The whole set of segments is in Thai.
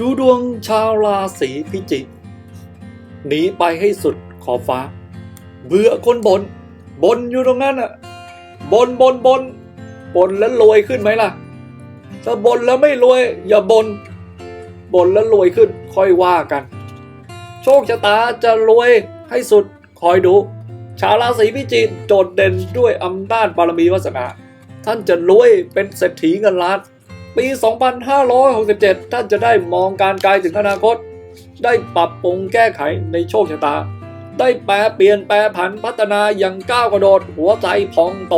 ดูดวงชาวราศีพิจิกหนีไปให้สุดขอบฟ้า เบื่อคนบน บนอยู่ตรงนั้นอะ บนบนบน บนแล้วรวยขึ้นไหมล่ะ ถ้าบนแล้วไม่รวย อย่าบน บนแล้วรวยขึ้น ค่อยว่ากัน โชคชะตาจะรวยให้สุดคอยดู ชาวราศีพิจิกโดดเด่นด้วยอำนาจบารมีวาสนา ท่านจะรวยเป็นเศรษฐีเงินล้าน ปี 2567 ท่านจะได้มองการไกลถึงอนาคต ได้ปรับปรุงแก้ไขในโชคชะตา ได้แปลเปลี่ยนแปลผันพัฒนาอย่างก้าวกระโดดหัวใจพองโต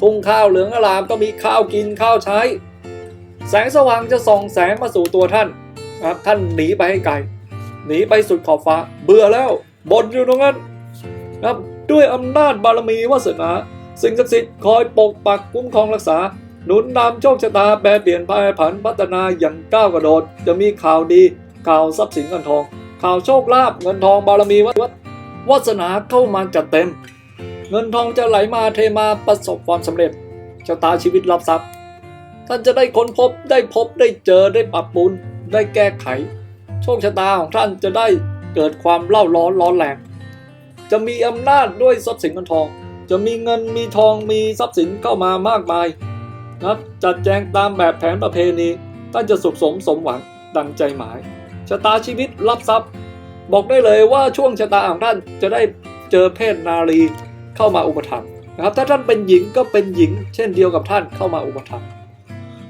ทุ่งข้าวเหลืองอลามก็มีข้าวกินข้าวใช้ แสงสว่างจะส่องแสงมาสู่ตัวท่านครับท่านหนีไปให้ไกล หนีไปสุดขอบฟ้า เบื่อแล้วบ่นอยู่ตรงนั้นครับด้วยอำนาจบารมีวาสนาสิ่งศักดิ์สิทธิ์คอยปกปักคุ้มครองรักษา หนุนนำโชคชะตาแปรเปลี่ยนพายผันพัฒนาอย่างก้าวกระโดด จะมีข่าวดีข่าวทรัพย์สินเงินทอง ข่าวโชคลาภเงินทองบารมีวัดวาสนาเข้ามาจัดเต็ม เงินทองจะไหลมาเทมาประสบความสำเร็จชะตาชีวิตรับทรัพย์ ท่านจะได้ค้นพบได้พบได้เจอได้ปรับปรุงได้แก้ไข โชคชะตาของท่านจะได้เกิดความเล่าร้อนร้อนแรงจะมีอำนาจด้วยทรัพย์สินเงินทอง จะมีเงินมีทองมีทรัพย์สินเข้ามามากมาย นะจัดแจงตามแบบแผนประเพณีท่านจะสุขสมสมหวังดังใจหมาย ชะตาชีวิตรับทรัพย์ บอกได้เลยว่าช่วงชะตาของท่านจะได้เจอเพศนารีเข้ามาอุปถัมภ์นะครับ ถ้าท่านเป็นหญิงก็เป็นหญิง เช่นเดียวกับท่านเข้ามาอุปถัมภ์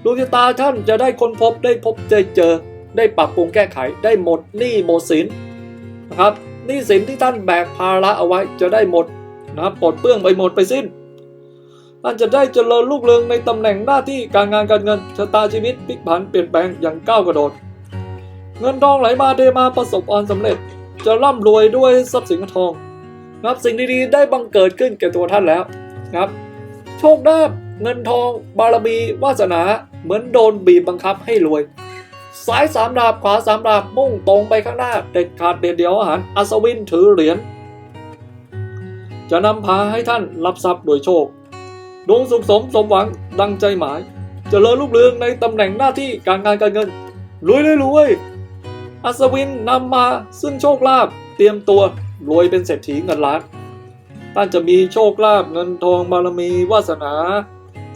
ดวงชะตาท่านจะได้ค้นพบได้พบเจอเจอ ได้ปรับปรุงแก้ไขได้หมดหนี้หมดสินนะครับหนี้สินที่ท่านแบกภาระเอาไว้จะได้หมดนะครับปลดเปลื้องไปหมดไปสิ้น ท่านจะได้เจริญรุ่งเรืองในตำแหน่งหน้าที่การงานการเงินชะตาชีวิตพลิกผันเปลี่ยนแปลงอย่างก้าวกระโดด เงินทองไหลมาเทมาประสบความสำเร็จ จะร่ำรวยด้วยทรัพย์สินทองนับสิ่งดีๆ ได้บังเกิดขึ้นแก่ตัวท่านแล้วนะครับ โชคลาภเงินทอง บารมีวาสนาเหมือนโดนบีบบังคับให้รวยซ้ายสามดาบขวาสามดาบมุ่งตรงไปข้างหน้า เด็ดขาดเด็ดเดียวอาหารอัศวินถือเหรียญจะนำพาให้ท่านรับทรัพย์โดยโชค ดวงสุขสมสมหวังดังใจหมายจเจริญรุ่งเรืองในตำแหน่งหน้าที่การงานการเงินรวยเลยรวยอัศวินนำมาซึ่งโชคลาภเตรียมตัวรวยเป็นเศรษฐีเงินล้านท่านจะมีโชคลาภเงินทองบารมีวาสนา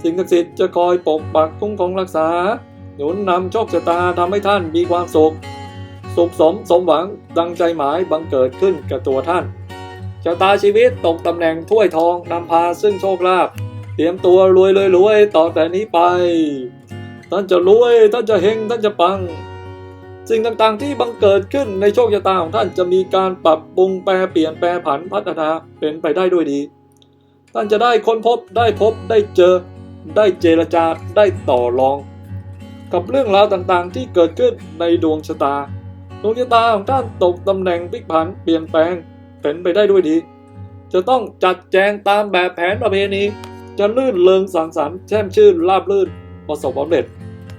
สิ่งศักดิ์สิทธิ์จะคอยปกปักคุ้มครองรักษา หนุนนำโชคชะตาทำให้ท่านมีความสุข สุขสมสมหวังดังใจหมายบังเกิดขึ้นกับตัวท่านชะตาชีวิตตกตำแหน่งถ้วยทองนำพาซึ่งโชคลาภ รียมตัวรวยเลยรวยต่อแต่นี้ไป ท่านจะรวย ท่านจะเฮง ท่านจะปัง สิ่งต่างๆที่บังเกิดขึ้นในโชคชะตาของท่านจะมีการปรับปรุงแปรเปลี่ยนแปรผันพัฒนาเป็นไปได้ด้วยดี ท่านจะได้ค้นพบได้พบได้เจอ ได้เจรจาได้ต่อรอง กับเรื่องราวต่างๆที่เกิดขึ้นในดวงชะตา ดวงชะตาของท่านตกตำแหน่งพลิกผันเปลี่ยนแปลงเป็นไปได้ด้วยดี จะต้องจัดแจงตามแบบแผนประเพณี จะลื่นเริงสังสรรค์แช่มชื่นราบลื่นประสบความสำเร็จ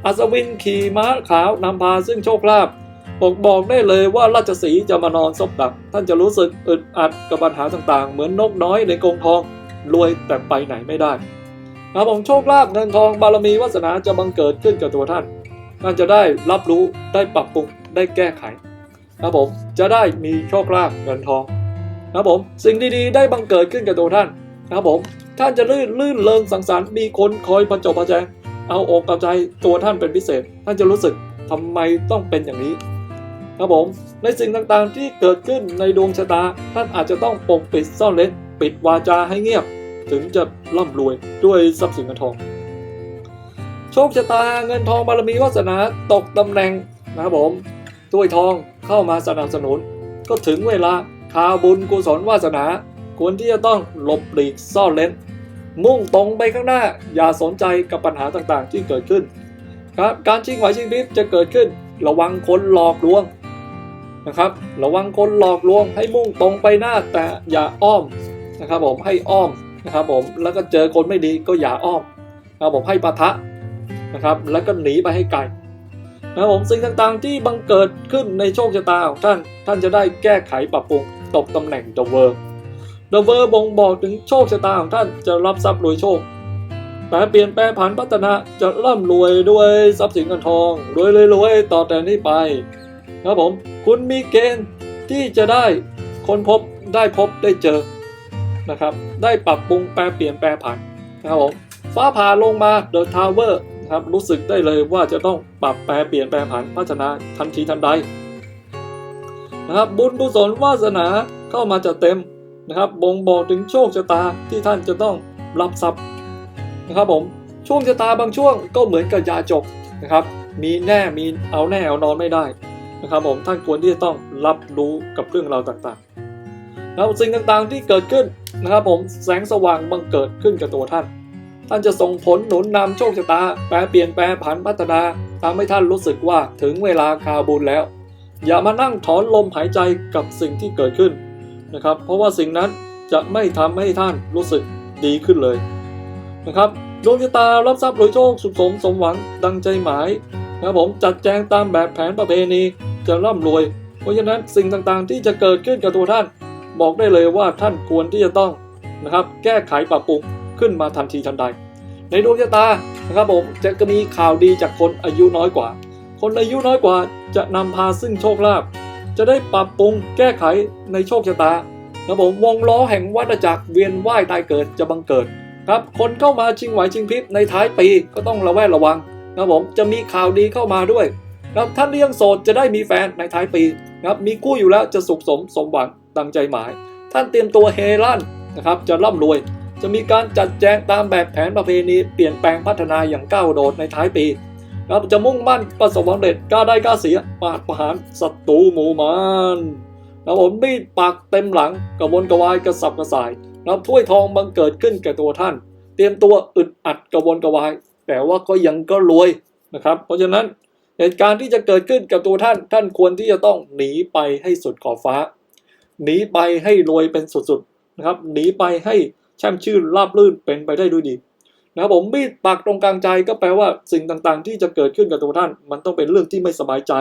อัศวินขี่ม้าขาวนำพาซึ่งโชคลาภบอกบอกได้เลยว่าราชสีจะมานอนซบตัก ท่านจะรู้สึกอึดอัดกับปัญหาต่างๆ เหมือนนกน้อยในกรงทอง รวยแต่ไปไหนไม่ได้ครับผมโชคลาภเงินทองบารมีวาสนาจะบังเกิดขึ้นกับตัวท่าน ท่านจะได้รับรู้ได้ปรับปรุงได้แก้ไขครับผมจะได้มีโชคลาภเงินทองครับผมสิ่งดีๆ ได้บังเกิดขึ้นกับตัวท่านครับผม ท่านจะลื่นลื่นเริงสังสรรค์มีคนคอยประจบประแจงเอาอกเอาใจตัวท่านเป็นพิเศษ ท่านจะรู้สึกทำไมต้องเป็นอย่างนี้ ครับผมในสิ่งต่างๆที่เกิดขึ้นในดวงชะตา ท่านอาจจะต้องปกปิดซ่อนเร้นปิดวาจาให้เงียบ ถึงจะร่ำรวยด้วยทรัพย์สินเงินทอง โชคชะตาเงินทองบารมีวาสนาตกตำแหน่งนะครับผมถ้วยทองเข้ามาสนับสนุน ก็ถึงเวลาข่าวบุญกุศลวาสนา ควรที่จะต้องหลบหลีกซ่อนเร้น มุ่งตรงไปข้างหน้า อย่าสนใจกับปัญหาต่างๆ ที่เกิดขึ้นครับการชิงไหวชิงพริบจะเกิดขึ้น ระวังคนหลอกลวงนะครับ ระวังคนหลอกลวง ให้มุ่งตรงไปหน้าแต่อย่าอ้อมนะครับผมให้อ้อมนะครับผมแล้วก็เจอคนไม่ดีก็อย่าอ้อมนะครับผมให้ปะทะนะครับ แล้วก็หนีไปให้ไกลนะครับผมสิ่งต่างๆที่บังเกิดขึ้นในโชคชะตาของท่าน ท่านจะได้แก้ไขปรับปรุงตกตำแหน่ง The World The World บ่งบอกถึงโชคชะตาของท่านจะรับทรัพย์รวยโชคแปลเปลี่ยนแปลผันพัฒนาจะร่ำรวยด้วยทรัพย์สินเงินทองรวยรวยๆต่อแต่นี้ไปนะครับผมคุณมีเกณฑ์ที่จะได้ค้นพบได้พบได้เจอนะครับ ได้ปรับปรุงแปลเปลี่ยนแปลผันนะครับผมฟ้าผ่าลงมาเดอะทาวเวอร์ครับรู้สึกได้เลยว่าจะต้องปรับแปลเปลี่ยนแปลผันพัฒนาทันทีทันใดนะครับบุญกุศลวาสนาเข้ามาจะเต็ม นะครับบ่งบอกถึงโชคชะตาที่ท่านจะต้องรับทรัพย์นะครับผมช่วงชะตาบางช่วงก็เหมือนกับยาจกนะครับ มีแน่มีเอาแน่เอานอนไม่ได้นะครับผมท่านควรที่จะต้องรับรู้กับเรื่องราวต่างๆแล้วสิ่งต่างๆที่เกิดขึ้นนะครับผมแสงสว่างบังเกิดขึ้นกับตัวท่าน ท่านจะส่งผลหนุนนำโชคชะตาแปลเปลี่ยนแปลผันพัฒนาทำให้ท่านรู้สึกว่าถึงเวลาคาบุญแล้ว อย่ามานั่งถอนลมหายใจกับสิ่งที่เกิดขึ้น นะครับ เพราะว่าสิ่งนั้นจะไม่ทำให้ท่านรู้สึกดีขึ้นเลยนะครับดวงชะตารับทรัพย์รวยโชคสุขสมสมหวังดังใจหมายนะครับผมจัดแจงตามแบบแผนประเพณีจะร่ำรวย เพราะฉะนั้นสิ่งต่างๆ ที่จะเกิดขึ้นกับตัวท่าน บอกได้เลยว่าท่านควรที่จะต้องนะครับ แก้ไขปรับปรุงขึ้นมาทันทีทันใด ในดวงชะตานะครับผมจะมีข่าวดีจากคนอายุน้อยกว่า คนอายุน้อยกว่าจะนำพาซึ่งโชคลาภ จะได้ปรับปรุงแก้ไขในโชคชะตานะครับผมวงล้อแห่งวัฏจักรเวียนว่ายตายเกิดจะบังเกิดครับคนเข้ามาชิงไหวชิงพริบในท้ายปีก็ต้องระแวดระวังนะครับผมจะมีข่าวดีเข้ามาด้วยครับท่านที่ยังโสดจะได้มีแฟนในท้ายปีนะครับมีคู่อยู่แล้วจะสุขสมสมหวังดังใจหมาย ท่านเตรียมตัวเฮลั่นนะครับจะร่ำรวย จะมีการจัดแจงตามแบบแผนประเพณีเปลี่ยนแปลงพัฒนาอย่างก้าวโดดในท้ายปี ครับจะมุ่งมั่นประสบความสำเร็จกล้าได้กล้าเสียปาดประหารศัตรูหมู่มานนะผมมีดปักเต็มหลังกระวนกระวายกระสับกระส่ายรับถ้วยทองบังเกิดขึ้นแก่ตัวท่าน เตรียมตัวอึดอัดกระวนกระวาย แต่ว่าก็ยังก็รวยนะครับ เพราะฉะนั้นเหตุการณ์ที่จะเกิดขึ้นกับตัวท่าน ท่านควรที่จะต้องหนีไปให้สุดขอบฟ้า หนีไปให้รวยเป็นสุดๆนะครับ หนีไปให้แช่มชื่นราบรื่นเป็นไปได้ด้วยดี นะครับผมมีดปักตรงกลางใจก็แปลว่าสิ่งต่างๆ ที่จะเกิดขึ้นกับตัวท่าน มันต้องเป็นเรื่องที่ไม่สบายใจ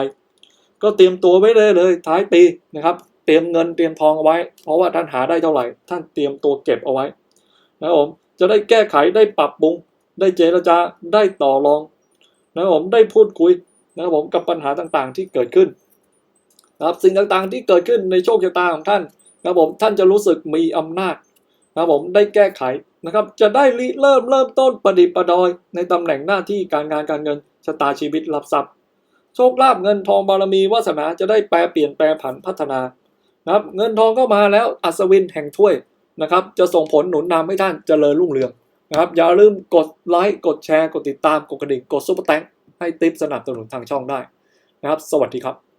ก็เตรียมตัวไว้เลยเลย ท้ายปีนะครับ เตรียมเงินเตรียมทองเอาไว้ เพราะว่าท่านหาได้เท่าไหร่ ท่านเตรียมตัวเก็บเอาไว้นะครับผมจะได้แก้ไขได้ปรับปรุง ได้เจรจาได้ต่อรองนะครับผมได้พูดคุยนะครับผมกับปัญหาต่างๆที่เกิดขึ้นนะครับสิ่งต่างๆที่เกิดขึ้นในโชคชะตาของท่านนะครับผมท่านจะรู้สึกมีอำนาจนะครับผมได้แก้ไข นะครับจะได้ริเริ่มเริ่มต้นประดิษฐ์ประดอย ในตำแหน่งหน้าที่การงานการเงินชะตาชีวิตรับทรัพย์โชคลาภเงินทองบารมีวาสนาจะได้แปลเปลี่ยนแปลผันพัฒนานะครับเงินทองก็มาแล้วอัศวินแห่งถ้วยนะครับจะส่งผลหนุนนำให้ท่านเจริญรุ่งเรืองนะครับอย่าลืมกดไลค์กดแชร์กดติดตามกดกระดิ่งกดซุปเปอร์แตงให้ติปสนับสนุนทางช่องได้นะครับ สวัสดีครับ